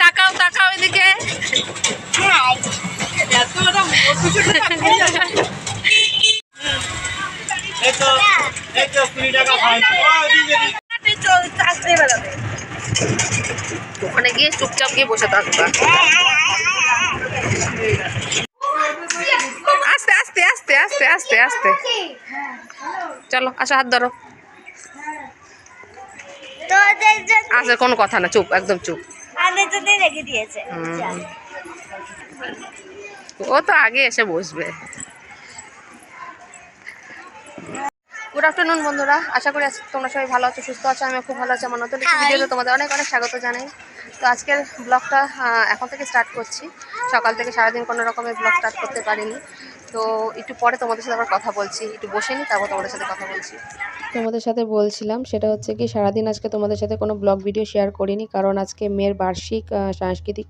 তাকাও তাকাও এদিকে। ওখানে গিয়ে চুপচাপ গিয়ে বসে থাকবা। আস্তে আস্তে আস্তে আস্তে আস্তে আস্তে। চলো, আসো, হাত ধরো তোদের জন্য আচ্ছা কোনো কথা না চুপ একদম চুপ। রেখে দিয়েছে। ও তো আগে এসে বসবে। গুড আফটারনুন বন্ধুরা। আশা করি আজকে তোমরা সবাই ভালো আছো সুস্থ আছো আমি খুব ভালো আছি। আমার নতুন. ভিডিওতে তোমাদের অনেক অনেক স্বাগত জানাই। তো আজকের ব্লগটা এখন থেকে স্টার্ট করছি। সকাল থেকে সারাদিন কোনো রকমের ব্লগ স্টার্ট করতে পারিনি। তো একটু পরে তোমাদের সাথে আবার কথা বলছি। একটু বসে নি তারপর তোমাদের সাথে কথা বলছি। তোমাদের সাথে বলছিলাম সেটা হচ্ছে কি সারাদিন আজকে তোমাদের সাথে কোনো ব্লগ ভিডিও শেয়ার করিনি কারণ আজকে মেয়ের বার্ষিক সাংস্কৃতিক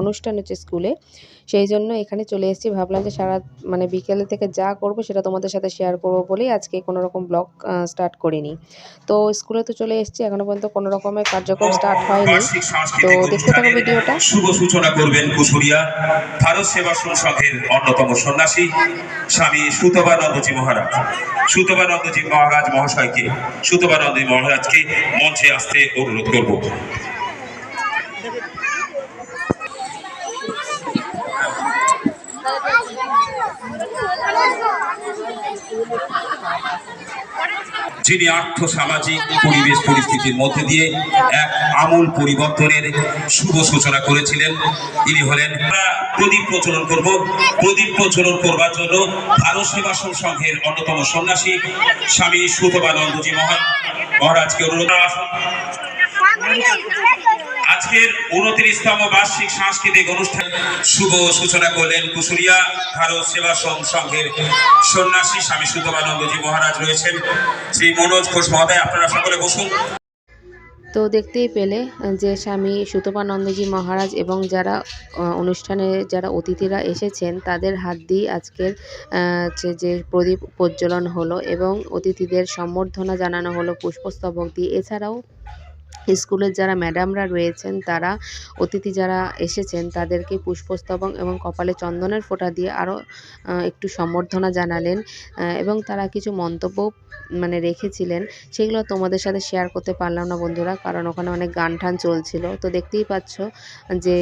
অনুষ্ঠান হচ্ছে স্কুলে। সেই জন্য এখানে চলে এসেছি ভাবলাম যে সারা মানে বিকেলে থেকে যা করব সেটা তোমাদের সাথে শেয়ার করব বলেই আজকে কোনো রকম ব্লগ স্টার্ট করিনি। তো স্কুলে তো চলে এসেছি এখনও পর্যন্ত কোনো রকমের কার্যক্রম স্টার্ট হয়নি। তো দেখতে থাকো ভিডিওটা। শুভ সূচনা করবেন কুশুরিয়া ভারত সেবাশ্রম সংঘের অন্যতম সন্ন্যাসী স্বামী সুতবানন্দজি মহারাজ। সুতবানন্দজি মহারাজ মহাশয়কে সুতবানন্দজি মহারাজকে মঞ্চে আসতে অনুরোধ করব। যিনি আর্থ, সামাজিক পরিবেশ, পরিস্থিতির মধ্যে দিয়ে এক আমূল পরিবর্তনের শুভ সূচনা করেছিলেন। তিনি হলেন প্রদীপ প্রচলন করব। প্রদীপ প্রচলন করবার জন্য ভারত সেবাশ্রম সংঘের অন্যতম সন্ন্যাসী স্বামী সুতবানন্দজি মহা মহারাজকে অনুরোধ। আজকের উনত্রিশতম বার্ষিক সাংস্কৃতিক অনুষ্ঠান। শুভ সূচনা করলেন কুশুরিয়া ভারত সেবাশ্রম সংঘের সন্ন্যাসী স্বামী সুতবানন্দজি মহারাজ রয়েছেন। শ্রী মনোজ ঘোষ মহোদয়, আপনারা সকলে বসুন। তো দেখতেই পেলে যে স্বামী সুতপানন্দজি মহারাজ এবং যারা অনুষ্ঠানে যারা অতিথিরা এসেছেন, তাদের হাত দিয়ে আজকের যে প্রদীপ প্রজ্বলন হলো এবং অতিথিদের সম্বর্ধনা জানানো হলো, পুষ্পস্তবক দিয়ে। এছাড়াও স্কুলের যারা ম্যাডামরা রয়েছেন, তারা, অতিথি যারা এসেছেন, তাদেরকে পুষ্পস্তবক এবং কপালে চন্দনের ফোঁটা দিয়ে আরও একটু সম্বর্ধনা জানালেন এবং তারা কিছু মন্তব্য মানে রেখেছিলেন, সেগুলো তোমাদের সাথে শেয়ার করতে পারলাম না বন্ধুরা, কারণ ওখানে অনেক গান টান চলছিল। তো দেখতেই পাচ্ছ যে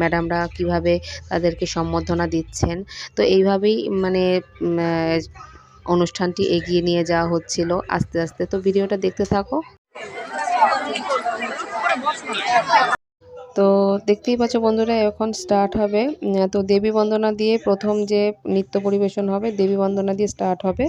ম্যাডামরা কীভাবে তাদেরকে সম্বর্ধনা দিচ্ছেন। তো এইভাবেই মানে অনুষ্ঠানটি এগিয়ে নিয়ে যাওয়া হচ্ছিল আস্তে আস্তে। তো ভিডিওটা দেখতে থাকো। তো দেখতেই পাচ্ছ বন্ধুরা এখন স্টার্ট হবে। তো দেবী বন্দনা দিয়ে প্রথম যে নৃত্য পরিবেশন হবে দেবী বন্দনা দিয়ে স্টার্ট হবে।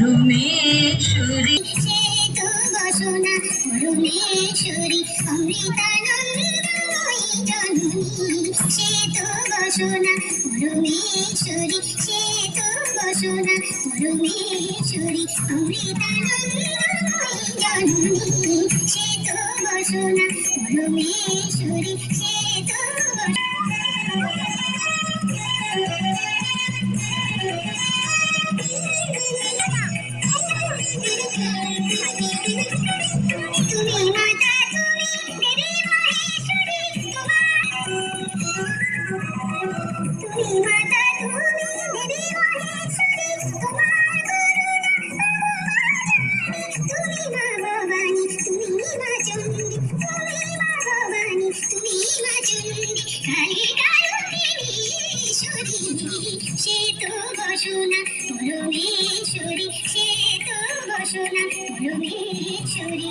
পরমেশ্বরী পরমেশ্বরী অমৃতানন্দময়ী বসনা পরমেশ্বরী সে তো বসনা পরমেশ্বরী অমৃতানন্দময়ী জননী সে তো বসোনা পরমেশ্বরী তো বসনা পরমেশ্বরী সে তো বসনা পরমেশ্বরী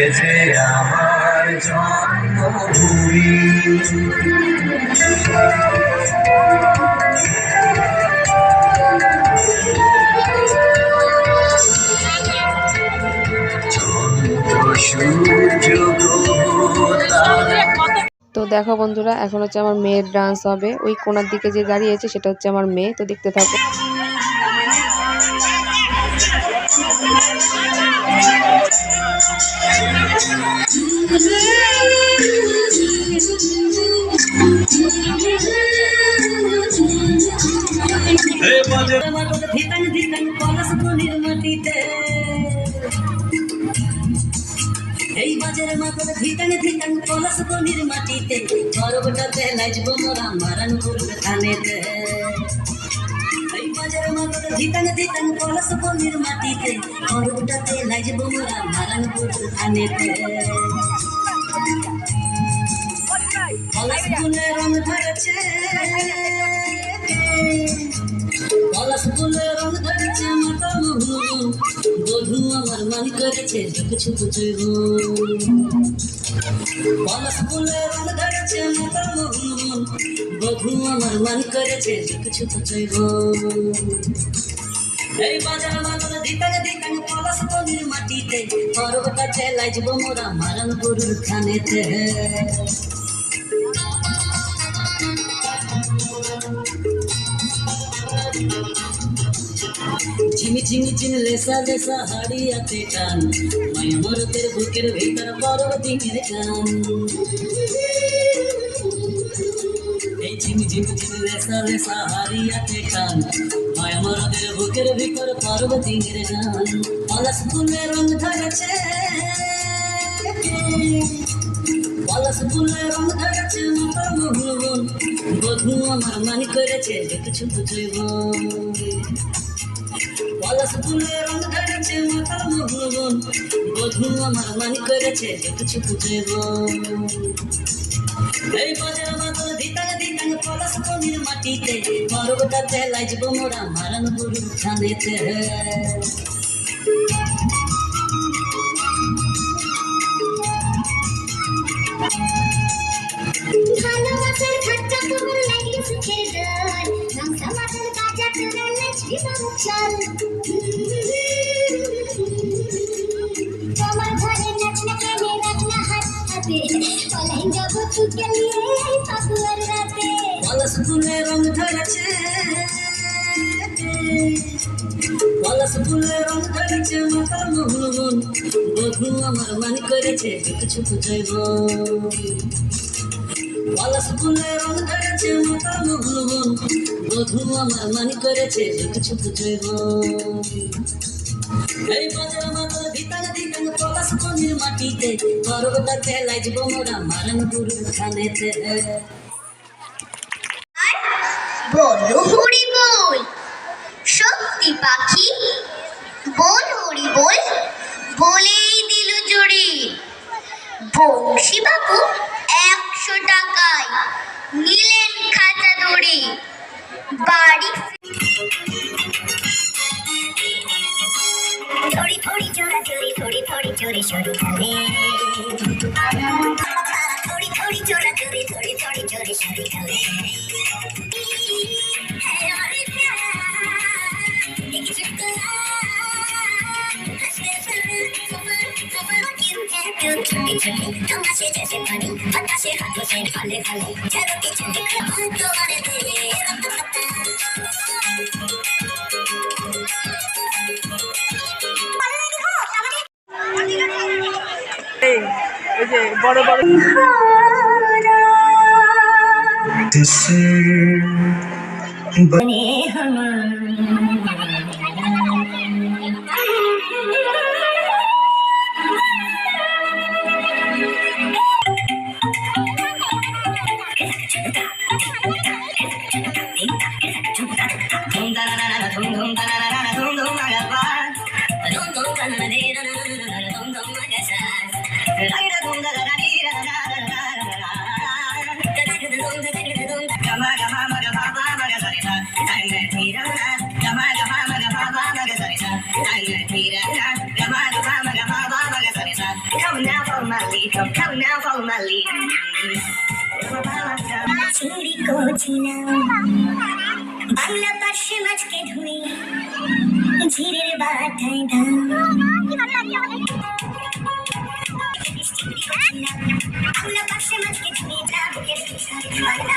সেজে আমার জন্মভূমি তো দেখো বন্ধুরা, এখন হচ্ছে আমার মেয়ের ডান্স হবে। ওই কোনার দিকে যে দাঁড়িয়ে আছে, সেটা হচ্ছে আমার মেয়ে। তো দেখতে থাকো। ধিতাং ধিতাং কলস বনির মাটিতে এই বাজারে মাতর ধিতাং ধিতাং কলস বনির মাটিতে। গরবটাতে নাচব মোরা মারান করবে এই ধিতাং ধিতাং কলস বনির মাটিতে? গরবটাতে নাচব মোরা মারান করবে ধানেতে কলস ফুলে রং ধরেছে। পলাশ ফুলে রং ধরেছে মাতা মোহন বধু আমার মান করেছে ঝুঁক ছুপ চৈব পলাশ ফুলে রং ধরেছে মাতা মোহন বধু আমার মান করেছে ঝুঁক ছুপ চৈব এই বাজার মাতন দিতাং দিতাং পলাশ বনির মাটিতে। পর্বতা চেলাই যাব মোরা মারণ গরুর খানেতে। ঝিমি ঝিমি ঝিমি লেসা লেসা হাড়িয়াতে টান। মায়া মরতের বুকের ভিতর বড় দিনের গান। ঝিমি ঝিমি ঝিমি লেসা লেসা হাড়িয়াতে টান মায়া মরতের বুকের ভিতর দিনের গান। পলাশ ফুলের রং ধরেছে। পলাশ ফুলের রং ধরেছে বধু আমার মান করেছে কিছু বুঝইব পলাশ ফুলের রং ধরেছে মাতার মোহন বধু আমার মান করেছে কিছু বুঝইব এই বাজার মাতো দিতাং দিতাং পলাশ বনির মাটিতে পর্বতাতে লাজব মোরা মারান গুরু খানেতে ভালোবাসার ঠাট্টা তোমার লাগলে সুখের ডর রংসা মাথার বাজা তোরা নাচবি চল। তুকে নিয়ে ফাগুয়ার রাতে পলাশ ফুলের রং ধরেছে পলাশ ফুলের রং ধরেছে মাতার মোহন বধু আমার মান করেছে কিছু বুঝাইব পলাশ ফুলের রং ধরেছে মাতার মোহন বধু আমার মান করেছে কিছু বুঝাইব এই বাজার ধিতাং পনির মাটিতে গর্বটা খেলাই যাব মোরা মারণ গুরু খানেতে বলো হরি বল, শক্তি পাখি, বল হরি বল, বলেই দিল জোরে। বংশী বাবু একশো টাকায় নিলেন খাতা ধরে। বাড়ি থরি থরি চোরা চুরি, থরি থরি চোরি সরি খালে। থরি থরি চোরা চুরি, থরি থরি চোরি সরি খালে। তোমাশে জেসে পানি বাতাসে হাতও সে ফালে ফালে চলো কিছু দেখো তোমারে এই বড় বড় ধুম করছিলাম বাংলা পার্শ্বে মাছকে ধুই ঝিরের বাটায় দাম বাংলা পার্শ্বে মাছকে ধুই বাংলা